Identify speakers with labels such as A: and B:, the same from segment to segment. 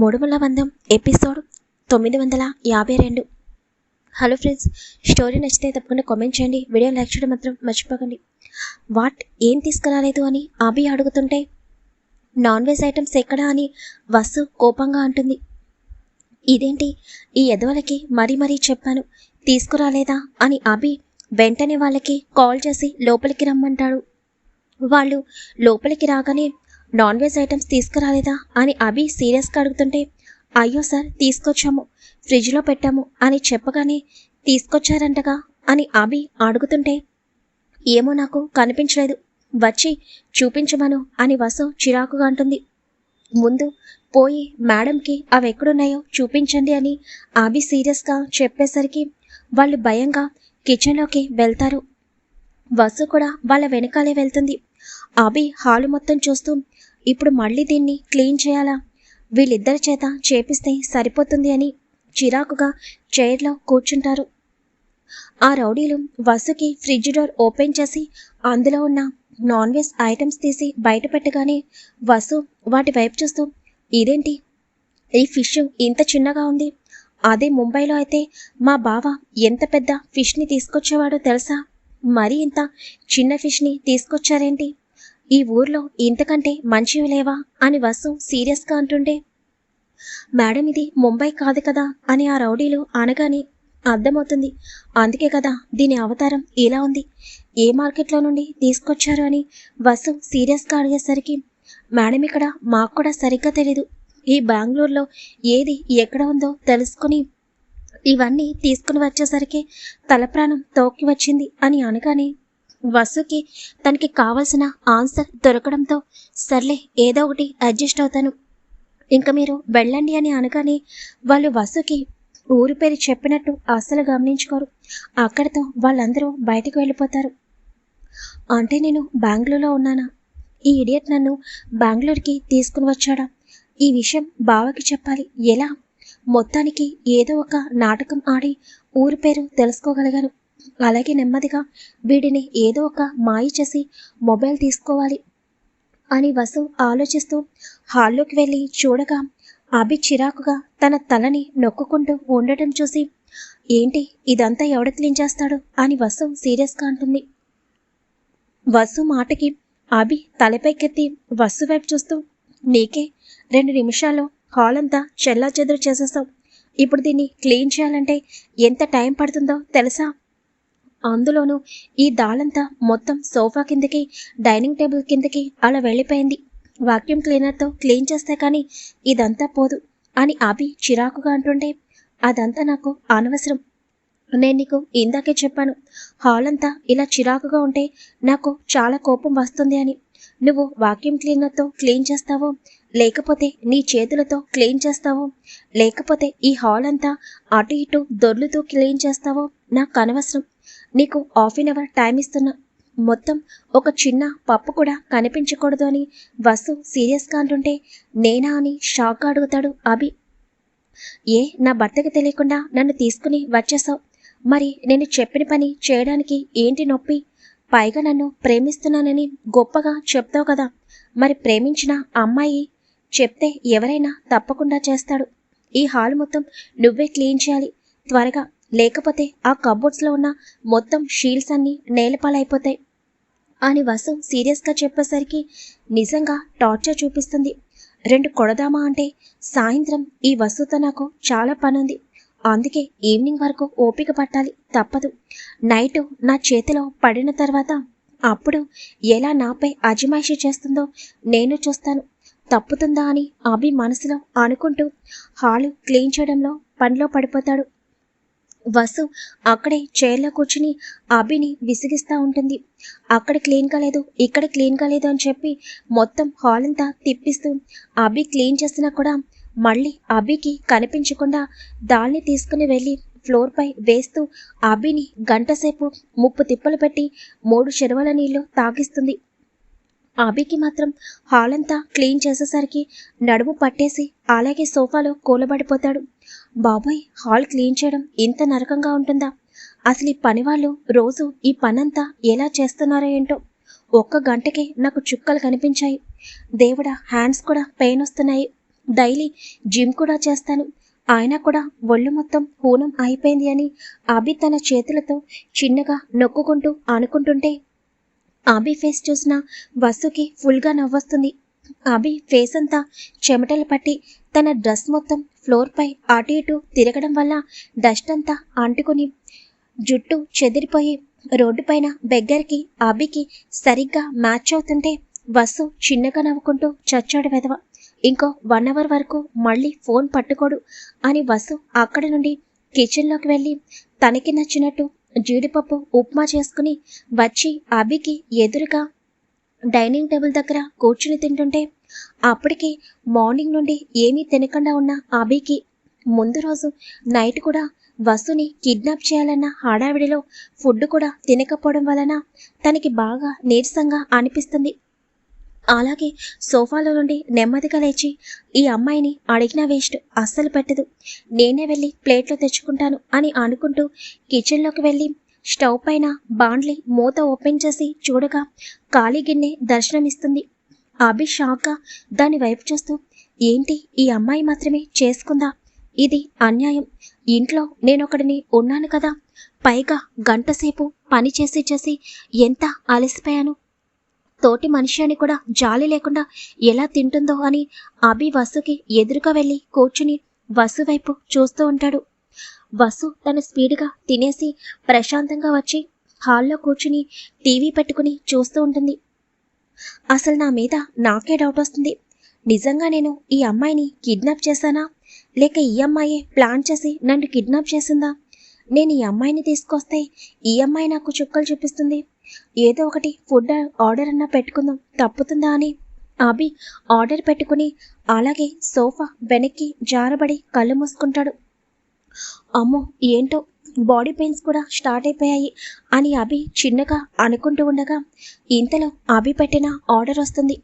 A: మూడుమల వందం episode తొమ్మిది వందల యాభై రెండు. హలో ఫ్రెండ్స్ స్టోరీ నచ్చితే తప్పకుండా కామెంట్ చేయండి. వీడియో లైక్ చేయడం మాత్రం మర్చిపోకండి. వాట్ ఏం తీసుకురాలేదు అని అభి అడుగుతుంటే నాన్ వెజ్ ఐటమ్స్ ఎక్కడా? అని వసు కోపంగా అంటుంది. ఇదేంటి? ఈ ఎదవలకి మరీ మరీ చెప్పాను. తీసుకురాలేదా? అని అభి వెంటనే వాళ్ళకి కాల్ చేసి లోపలికి రమ్మంటాడు. వాళ్ళు లోపలికి రాగానే నాన్ వెజ్ ఐటమ్స్ తీసుకురాలేదా అని అభి సీరియస్గా అడుగుతుంటే అయ్యో సార్ తీసుకొచ్చాము. ఫ్రిడ్జ్లో పెట్టాము అని చెప్పగానే తీసుకొచ్చారంటగా అని అభి అడుగుతుంటే ఏమో నాకు కనిపించలేదు. వచ్చి చూపించమను అని వసు చిరాకుగా అంటుంది. ముందు పోయి మేడంకి అవి ఎక్కడున్నాయో చూపించండి అని అభి సీరియస్గా చెప్పేసరికి వాళ్ళు భయంగా కిచెన్లోకి వెళ్తారు. వసు కూడా వాళ్ళ వెనకాలే వెళ్తుంది. అభి హాలు మొత్తం చూస్తూ ఇప్పుడు మళ్ళీ దీన్ని క్లీన్ చేయాలా? వీళ్ళిద్దరి చేత చేపిస్తే సరిపోతుంది అని చిరాకుగా చైర్లో కూర్చుంటారు. ఆ రౌడీలు వసుకి ఫ్రిడ్జ్ డోర్ ఓపెన్ చేసి అందులో ఉన్న నాన్ వెజ్ ఐటమ్స్ తీసి బయట పెట్టగానే వసు వాటి వైపు చూస్తూ ఇదేంటి? ఈ ఫిష్ ఇంత చిన్నగా ఉంది. అదే ముంబైలో అయితే మా బావ ఎంత పెద్ద ఫిష్ని తీసుకొచ్చేవాడో తెలుసా? మరి ఇంత చిన్న ఫిష్ని తీసుకొచ్చారేంటి? ఈ ఊర్లో ఇంతకంటే మంచివి లేవా? అని వసు సీరియస్గా అంటుండే మేడం ఇది ముంబై కాదు కదా? అని ఆ రౌడీలు అనగానే అర్థమవుతుంది. అందుకే కదా దీని అవతారం ఇలా ఉంది. ఏ మార్కెట్లో నుండి తీసుకొచ్చారు? అని వసు సీరియస్గా అడిగేసరికి మేడం ఇక్కడ మాకు కూడా సరిగ్గా తెలీదు. ఈ బెంగళూరులో ఏది ఎక్కడ ఉందో తెలుసుకుని ఇవన్నీ తీసుకుని వచ్చేసరికి తలప్రాణం తోకి వచ్చింది అని అనగానే వసుకి తనకి కావలసిన ఆన్సర్ దొరకడంతో సర్లే ఏదో ఒకటి అడ్జస్ట్ అవుతాను. ఇంకా మీరు వెళ్ళండి అని అనగానే వాళ్ళు వసుకి ఊరి పేరు చెప్పినట్టు అస్సలు గమనించుకోరు. అక్కడితో వాళ్ళందరూ బయటకు వెళ్ళిపోతారు. అంటే నేను బెంగళూరులో ఉన్నానా? ఈ ఇడియట్ నన్ను బెంగళూరుకి తీసుకుని వచ్చాడా? ఈ విషయం బావకి చెప్పాలి. ఎలా? మొత్తానికి ఏదో ఒక నాటకం ఆడి ఊరి పేరు తెలుసుకోగలిగాను. అలాగే నెమ్మదిగా వీడిని ఏదో ఒక మాయ చేసి మొబైల్ తీసుకోవాలి అని వసు ఆలోచిస్తూ హాల్లోకి వెళ్ళి చూడగా అభి చిరాకుగా తన తలని నొక్కుకుంటూ ఉండటం చూసి ఏంటి ఇదంతా ఎవడ క్లీన్ చేస్తాడు? అని వసు సీరియస్గా అంటుంది. వసు మాటకి అభి తలపైకెత్తి వసు వైపు చూస్తూ నీకే రెండు నిమిషాల్లో హాల్ అంతా చెల్లా చెదురు చేసేస్తావు ఇప్పుడు దీన్ని క్లీన్ చేయాలంటే ఎంత టైం పడుతుందో తెలుసా? అందులోనూ ఈ దాళంతా మొత్తం సోఫా కిందకి డైనింగ్ టేబుల్ కిందకి అలా వెళ్ళిపోయింది. వాక్యూమ్ క్లీనర్తో క్లీన్ చేస్తే కానీ ఇదంతా పోదు అని అభి చిరాకుగా అంటుంటే అదంతా నాకు అనవసరం. నేను నీకు ఇందాకే చెప్పాను హాల్ అంతా ఇలా చిరాకుగా ఉంటే నాకు చాలా కోపం వస్తుంది అని. నువ్వు వాక్యూమ్ క్లీనర్తో క్లీన్ చేస్తావో లేకపోతే నీ చేతులతో క్లీన్ చేస్తావో లేకపోతే ఈ హాల్ అంతా అటు ఇటు దొర్లుతూ క్లీన్ చేస్తావో నాకు అనవసరం. నీకు హాఫ్ అన్ అవర్ టైం ఇస్తున్నా మొత్తం ఒక చిన్న పప్పు కూడా కనిపించకూడదు అని వసు సీరియస్గా అంటుంటే నేనా అని షాక్ అడుగుతాడు అభి. ఏ నా భర్తకి తెలియకుండా నన్ను తీసుకుని వచ్చేసావు? మరి నేను చెప్పిన పని చేయడానికి ఏంటి నొప్పి? పైగా నన్ను ప్రేమిస్తున్నానని గొప్పగా చెప్తావు కదా. మరి ప్రేమించిన అమ్మాయి చెప్తే ఎవరైనా తప్పకుండా చేస్తాడు. ఈ హాల్ మొత్తం నువ్వే క్లీన్ చేయాలి. త్వరగా లేకపోతే ఆ కబోర్డ్స్లో ఉన్న మొత్తం షీల్డ్స్ అన్నీ నేలపాలైపోతాయి. అని వసు సీరియస్గా చెప్పేసరికి నిజంగా టార్చర్ చూపిస్తుంది. రెండు కొడదామా అంటే సాయంత్రం ఈ వసుతో నాకు చాలా పనుంది. అందుకే ఈవినింగ్ వరకు ఓపిక పట్టాలి తప్పదు. నైట్ నా చేతిలో పడిన తర్వాత అప్పుడు ఎలా నాపై అజమాయిషి చేస్తుందో నేను చూస్తాను. తప్పుతుందా అని అభి మనసులో అనుకుంటూ హాలు క్లీన్ చేయడంలో పనిలో పడిపోతాడు. వసు అక్కడే చైర్లో కూర్చుని అభిని విసిగిస్తూ ఉంటుంది. అక్కడ క్లీన్ కాలేదు ఇక్కడ క్లీన్ కాలేదు అని చెప్పి మొత్తం హాల్ అంతా తిప్పిస్తూ అభి క్లీన్ చేసినా కూడా మళ్ళీ అభికి కనిపించకుండా దాన్ని తీసుకుని వెళ్ళి ఫ్లోర్పై వేస్తూ అభిని గంటసేపు ముప్పు తిప్పలు పెట్టి మూడు చెరువుల నీళ్ళు తాగిస్తుంది. అభికి మాత్రం హాల్ అంతా క్లీన్ చేసేసరికి నడుము పట్టేసి అలాగే సోఫాలో కూలబడిపోతాడు. బాబాయ్ హాల్ క్లీన్ చేయడం ఇంత నరకంగా ఉంటుందా? అసలు ఈ పని వాళ్ళు రోజు ఈ పనంతా ఎలా చేస్తున్నారో ఏంటో? ఒక్క గంటకే నాకు చుక్కలు కనిపించాయి. దేవుడా హ్యాండ్స్ కూడా పెయిన్ వస్తున్నాయి. డైలీ జిమ్ కూడా చేస్తాను. ఆయన కూడా ఒళ్ళు మొత్తం హూనం అయిపోయింది అని అభి తన చేతులతో చిన్నగా నొక్కుకుంటూ అనుకుంటుంటే ఆబీ ఫేస్ చూసిన వసుకి ఫుల్గా నవ్వొస్తుంది. ఆబి ఫేస్ అంతా చెమటలు పట్టి తన డ్రెస్ మొత్తం ఫ్లోర్పై అటు ఇటు తిరగడం వల్ల డస్ట్ అంతా అంటుకుని జుట్టు చెదిరిపోయి రోడ్డుపైన బెగ్గరికి అబికి సరిగ్గా మ్యాచ్ అవుతుంటే వసు చిన్నగా నవ్వుకుంటూ చచ్చాడు వెదవ ఇంకో వన్ అవర్ వరకు మళ్ళీ ఫోన్ పట్టుకోడు అని వసు అక్కడి నుండి కిచెన్లోకి వెళ్ళి తనకి నచ్చినట్టు జీడిపప్పు ఉప్మా చేసుకుని వచ్చి అభికి ఎదురుగా డైనింగ్ టేబుల్ దగ్గర కూర్చుని తింటుంటే అప్పటికి మార్నింగ్ నుండి ఏమీ తినకుండా ఉన్న అభికి ముందు రోజు నైట్ కూడా వసుని కిడ్నాప్ చేయాలన్న హడావిడిలో ఫుడ్ కూడా తినకపోవడం వలన తనకి బాగా నీరసంగా అనిపిస్తుంది. అలాగే సోఫాలో నుండి నెమ్మదిగా లేచి ఈ అమ్మాయిని అడిగిన వేస్ట్ అస్సలు పెట్టదు. నేనే వెళ్ళి ప్లేట్లో తెచ్చుకుంటాను అని అనుకుంటూ కిచెన్లోకి వెళ్ళి స్టవ్ పైన బాండ్లీ మూత ఓపెన్ చేసి చూడగా ఖాళీ గిన్నె దర్శనమిస్తుంది. అభి షాక్గా దాని వైపు చూస్తూ ఏంటి ఈ అమ్మాయి మాత్రమే చేసుకుందా? ఇది అన్యాయం. ఇంట్లో నేనొకడిని ఉన్నాను కదా. పైగా గంటసేపు పని చేసి చేసి ఎంత అలసిపోయాను. తోటి మనిషి అని కూడా జాలి లేకుండా ఎలా తింటుందో అని అభి వసుకి ఎదురుగా వెళ్ళి కూర్చుని వసు వైపు చూస్తూ ఉంటాడు. వసు తన స్పీడ్గా తినేసి ప్రశాంతంగా వచ్చి హాల్లో కూర్చుని టీవీ పెట్టుకుని చూస్తూ ఉంటుంది. అసలు నా మీద నాకే డౌట్ వస్తుంది. నిజంగా నేను ఈ అమ్మాయిని కిడ్నాప్ చేశానా? లేక ఈ అమ్మాయే ప్లాన్ చేసి నన్ను కిడ్నాప్ చేసిందా? నేను ఈ అమ్మాయిని తీసుకొస్తే ఈ అమ్మాయి నాకు చుక్కలు చూపిస్తుంది. ఏదో ఒకటి ఫుడ్ ఆర్డర్ అన్నా పెట్టుకుందాం. తప్పుతుందా అని? అభి ఆర్డర్ పెట్టుకుని అలాగే సోఫా వెనక్కి జారబడి కళ్ళు మూసుకుంటాడు. అమ్మో ఏంటో? బాడీ పెయిన్స్ కూడా స్టార్ట్ అయిపోయాయి అని అభి చిన్నగా అనుకుంటూ ఉండగా ఇంతలో అభి పెట్టిన ఆర్డర్ వస్తుంది.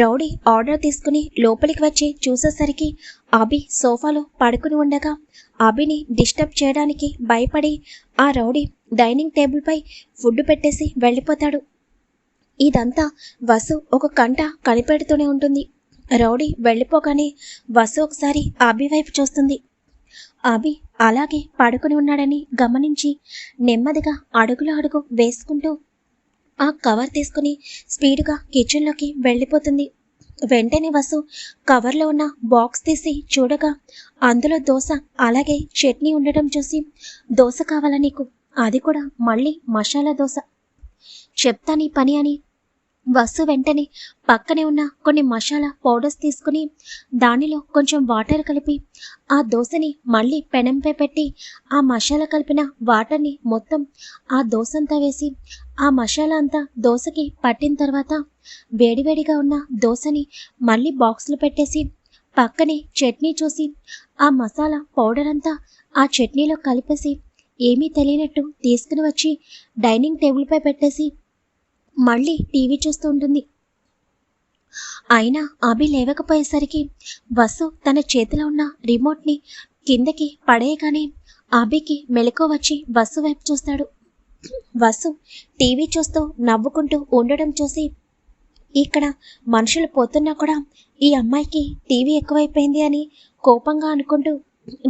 A: రౌడీ ఆర్డర్ తీసుకుని లోపలికి వచ్చి చూసేసరికి అభి సోఫాలో పడుకుని ఉండగా అభిని డిస్టర్బ్ చేయడానికి భయపడి ఆ రౌడీ డైనింగ్ టేబుల్పై ఫుడ్ పెట్టేసి వెళ్ళిపోతాడు. ఇదంతా వసు ఒక కంట కనిపెడుతూనే ఉంటుంది. రౌడీ వెళ్ళిపోగానే వసు ఒకసారి అభి వైపు చూస్తుంది. అభి అలాగే పడుకుని ఉన్నాడని గమనించి నెమ్మదిగా అడుగులు అడుగు వేసుకుంటూ ఆ కవర్ తీసుకుని స్పీడ్గా కిచెన్లోకి వెళ్ళిపోతుంది. వెంటనే వసు కవర్లో ఉన్న బాక్స్ తీసి చూడగా అందులో దోశ అలాగే చట్నీ ఉండటం చూసి దోశ కావాలా నీకు? అది కూడా మళ్ళీ మసాలా దోశ. చెప్తా నీ పని అని. వసు వెంటనే పక్కనే ఉన్న కొన్ని మసాలా పౌడర్స్ తీసుకుని దానిలో కొంచెం వాటర్ కలిపి ఆ దోశని మళ్ళీ పెనంపై పెట్టి ఆ మసాలా కలిపిన వాటర్ని మొత్తం ఆ దోశ అంతా వేసి ఆ మసాలా అంతా దోశకి పట్టిన తర్వాత వేడివేడిగా ఉన్న దోశని మళ్ళీ బాక్స్లో పెట్టేసి పక్కనే చట్నీ చూసి ఆ మసాలా పౌడర్ అంతా ఆ చట్నీలో కలిపేసి ఏమీ తెలియనట్టు తీసుకుని వచ్చి డైనింగ్ టేబుల్పై పెట్టేసి మళ్ళీ టీవీ చూస్తూ ఉంటుంది. అయినా అభి లేవకపోయేసరికి బస్సు తన చేతిలో ఉన్న రిమోట్ని కిందకి పడేయగానే అభికి మెలకు వచ్చి బస్సు వైపు చూస్తాడు. వసు టీవీ చూస్తూ నవ్వుకుంటూ ఉండడం చూసి ఇక్కడ మనుషులు పోతున్నా కూడా ఈ అమ్మాయికి టీవీ ఎక్కువైపోయింది అని కోపంగా అనుకుంటూ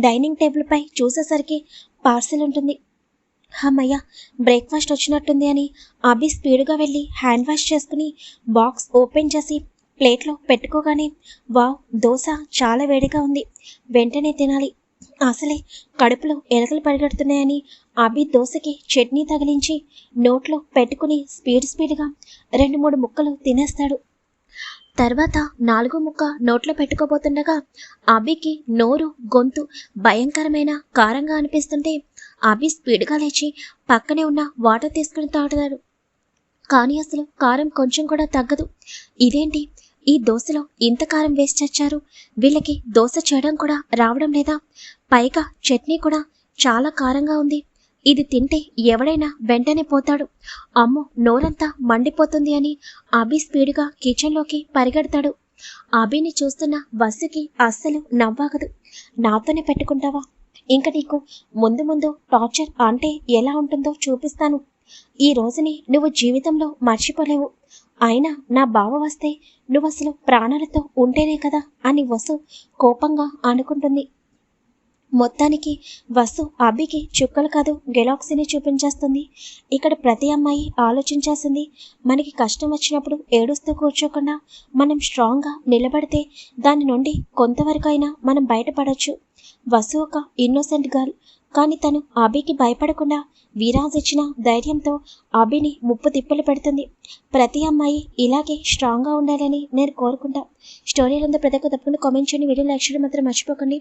A: డైనింగ్ టేబుల్పై చూసేసరికి పార్సిల్ ఉంటుంది. అమ్మయ్య బ్రేక్ఫాస్ట్ వచ్చినట్టుంది అని అభి స్పీడ్గా వెళ్ళి హ్యాండ్ వాష్ చేసుకుని బాక్స్ ఓపెన్ చేసి ప్లేట్లో పెట్టుకోగానే వావ్ దోశ చాలా వేడిగా ఉంది. వెంటనే తినాలి. అసలే కడుపులో ఎలకలు పరిగెడుతున్నాయని అభి దోశకి చట్నీ తగిలించి నోట్లో పెట్టుకుని స్పీడ్ స్పీడ్గా రెండు మూడు ముక్కలు తినేస్తాడు. తర్వాత నాలుగో ముక్క నోట్లో పెట్టుకోబోతుండగా అభికి నోరు గొంతు భయంకరమైన కారంగా అనిపిస్తుంటే అభి స్పీడ్గా లేచి పక్కనే ఉన్న వాటర్ తీసుకుని తాగుతాడు. కానీ అసలు కారం కొంచెం కూడా తగ్గదు. ఇదేంటి? ఈ దోశలో ఇంత కారం వేసి చచ్చారు? వీళ్ళకి దోశ చేయడం కూడా రావడం లేదా? పైగా చట్నీ కూడా చాలా కారంగా ఉంది. ఇది తింటే ఎవడైనా వెంటనే పోతాడు. అమ్మో నోరంతా మండిపోతుంది అని అభి స్పీడ్గా కిచెన్లోకి పరిగెడతాడు. అభిని చూస్తున్న వసుకి అస్సలు నవ్వాగదు. నాతోనే పెట్టుకుంటావా? ఇంక నీకు ముందు ముందు టార్చర్ అంటే ఎలా ఉంటుందో చూపిస్తాను. ఈ రోజుని నువ్వు జీవితంలో మర్చిపోలేవు. అయినా నా బావ వస్తే నువ్వు అసలు ప్రాణాలతో ఉంటేనే కదా అని వసు కోపంగా అనుకుంటుంది. మొత్తానికి వసు అభికి చుక్కలు కాదు గెలాక్సీని చూపించేస్తుంది. ఇక్కడ ప్రతి అమ్మాయి ఆలోచించాల్సింది మనకి కష్టం వచ్చినప్పుడు ఏడుస్తూ కూర్చోకుండా మనం స్ట్రాంగ్గా నిలబడితే దాని నుండి కొంతవరకైనా మనం బయటపడవచ్చు వసు ఒక ఇన్నోసెంట్ గర్ల్ కానీ తను అభికి భయపడకుండా వీరాజ్ ఇచ్చిన ధైర్యంతో అభిని ముప్పు తిప్పలు పెడుతుంది. ప్రతి అమ్మాయి ఇలాగే స్ట్రాంగ్గా ఉండాలని నేను కోరుకుంటా. స్టోరీలంతా ప్రతి ఒక్క తప్పకుండా కామెంట్ చేయండి. వీడియో లైక్ చేయడం. మాత్రం మర్చిపోకండి.